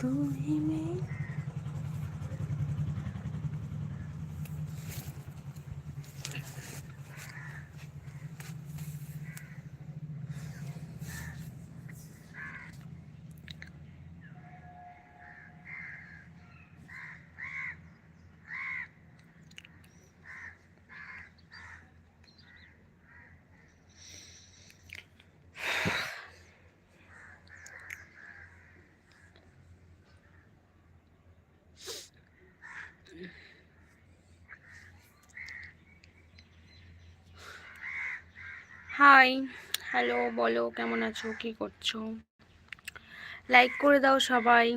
तू ही मेरी Hi hello বলো, কেমন আছো? কি করছ? লাইক করে দাও সবাই।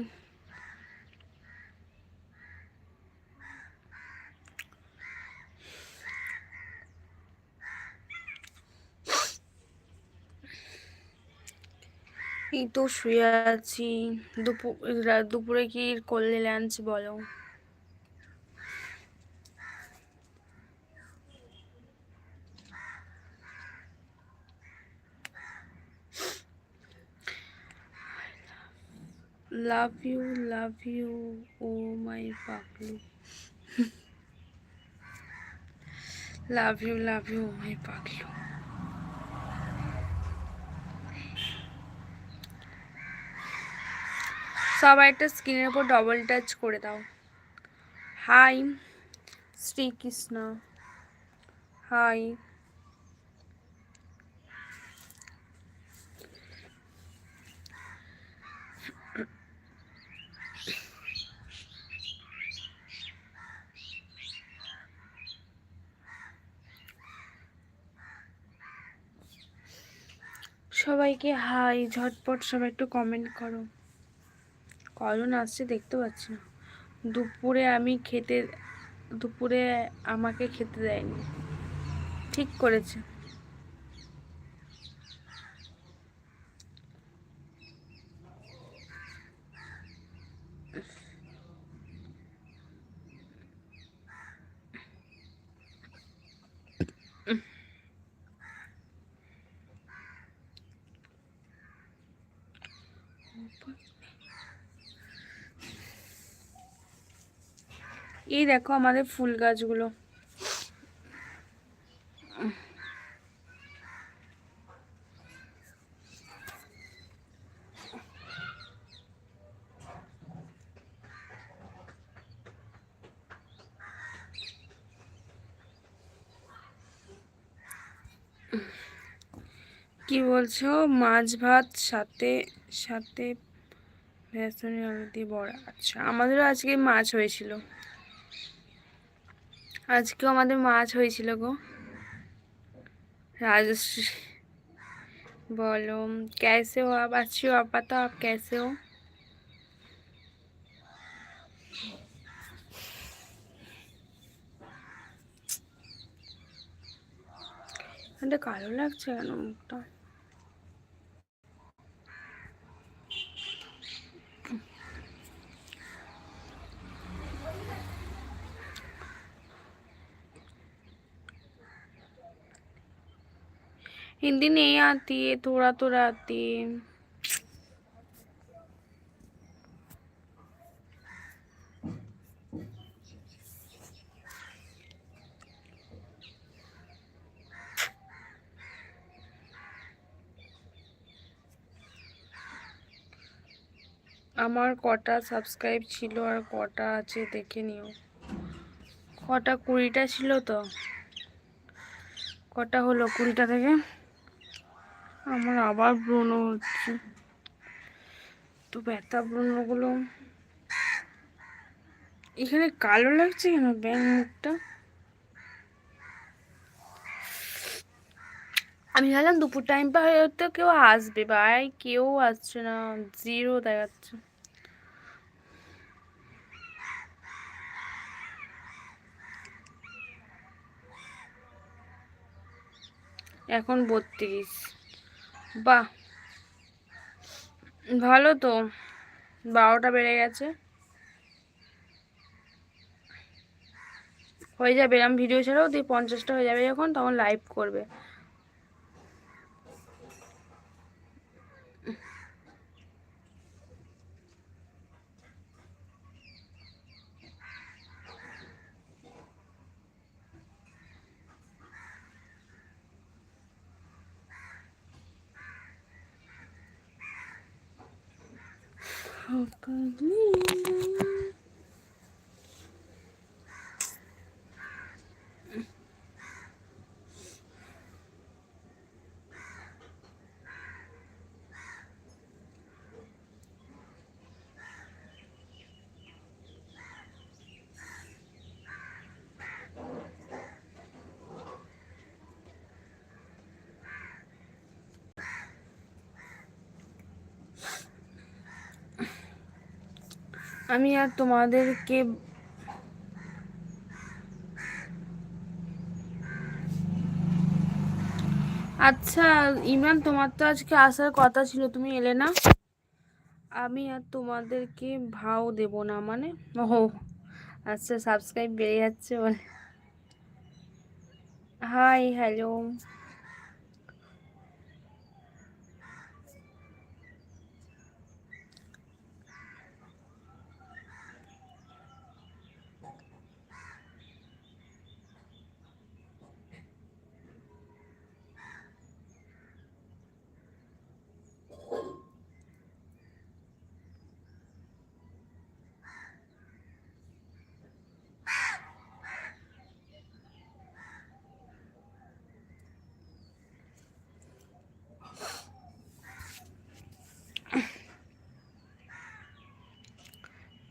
এই তো শুয়ে আছি। দুপুর দুপুরে কি করলে লাঞ্চ বলো? Love you love you oh my Paglu love you love you oh my Paglu সবাই একটা স্ক্রিনের উপর ডবল টাচ করে দাও। হাই শ্রীকৃষ্ণ হাই সবাইকে হাই, ঝটপট সবাই একটু কমেন্ট করো। কজন আসছে, দেখতে পাচ্ছি না। দুপুরে আমি খেতে, দুপুরে আমাকে খেতে দেয়নি। ঠিক করেছে। এই দেখো আমাদের ফুল গাছগুলো। কি বলছো মাছ ভাত সাথে সাথে বেসনে আলু দিয়ে বড়া আচ্ছা আমাদেরও আজকে মাছ হয়েছিল আজকেও আমাদের মাছ হয়েছিল গো राजश्री बोलो कैसे हो आप अच्छी हो आप बताओ आप कैसे हो এটা কালো লাগছে কেন মুখটা हिंदी नहीं आती है थोड़ा थोड़ा आती है আমার কটা সাবস্ক্রাইব ছিল আর কটা আছে দেখে নিও। কটা কুড়িটা ছিল তো? কটা হলো কুড়িটা থেকে? আমার আবার ব্রণ হচ্ছে। তো ব্যথা ব্রণগুলো এখানে কালো লাগছে কেন ব্যাং মুখটা? আমি ভাবলাম দুপুর টাইম পা হয়তো কেউ আসবে ভাই কেউ আসছে না জিরো দেখাচ্ছে। এখন বত্রিশ। বাহ। ভালো তো। বারোটা বেড়ে গেছে। হয়ে যাবে, এরম ভিডিও ছাড়াও দিয়ে পঞ্চাশটা হয়ে যাবে যখন, তখন লাইভ করবে। Oh, How could আমি আর তোমাদেরকে আচ্ছা ইমরান, তোমার তো আজকে আসার কথা ছিল, তুমি এলে না? আমি আর তোমাদেরকে ভাও দেব না মানে? ও আচ্ছা সাবস্ক্রাইব বেড়ে যাচ্ছে বলে। হাই হ্যালো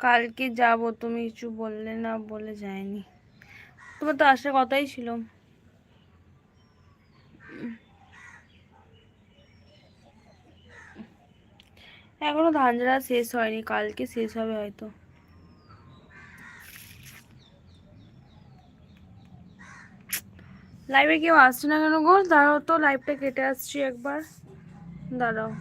কালকে যাব, তুমি কিছু বললে না বলে যায়নি। তোমার তো আসার কথাই ছিল। এখনও ধান ঝাড়া শেষ হয়নি, কালকে শেষ হবে হয়তো। লাইভে কেউ আসছে না কেন গো? দাঁড়াও তো লাইভটা কেটে আসছি একবার। দাঁড়াও।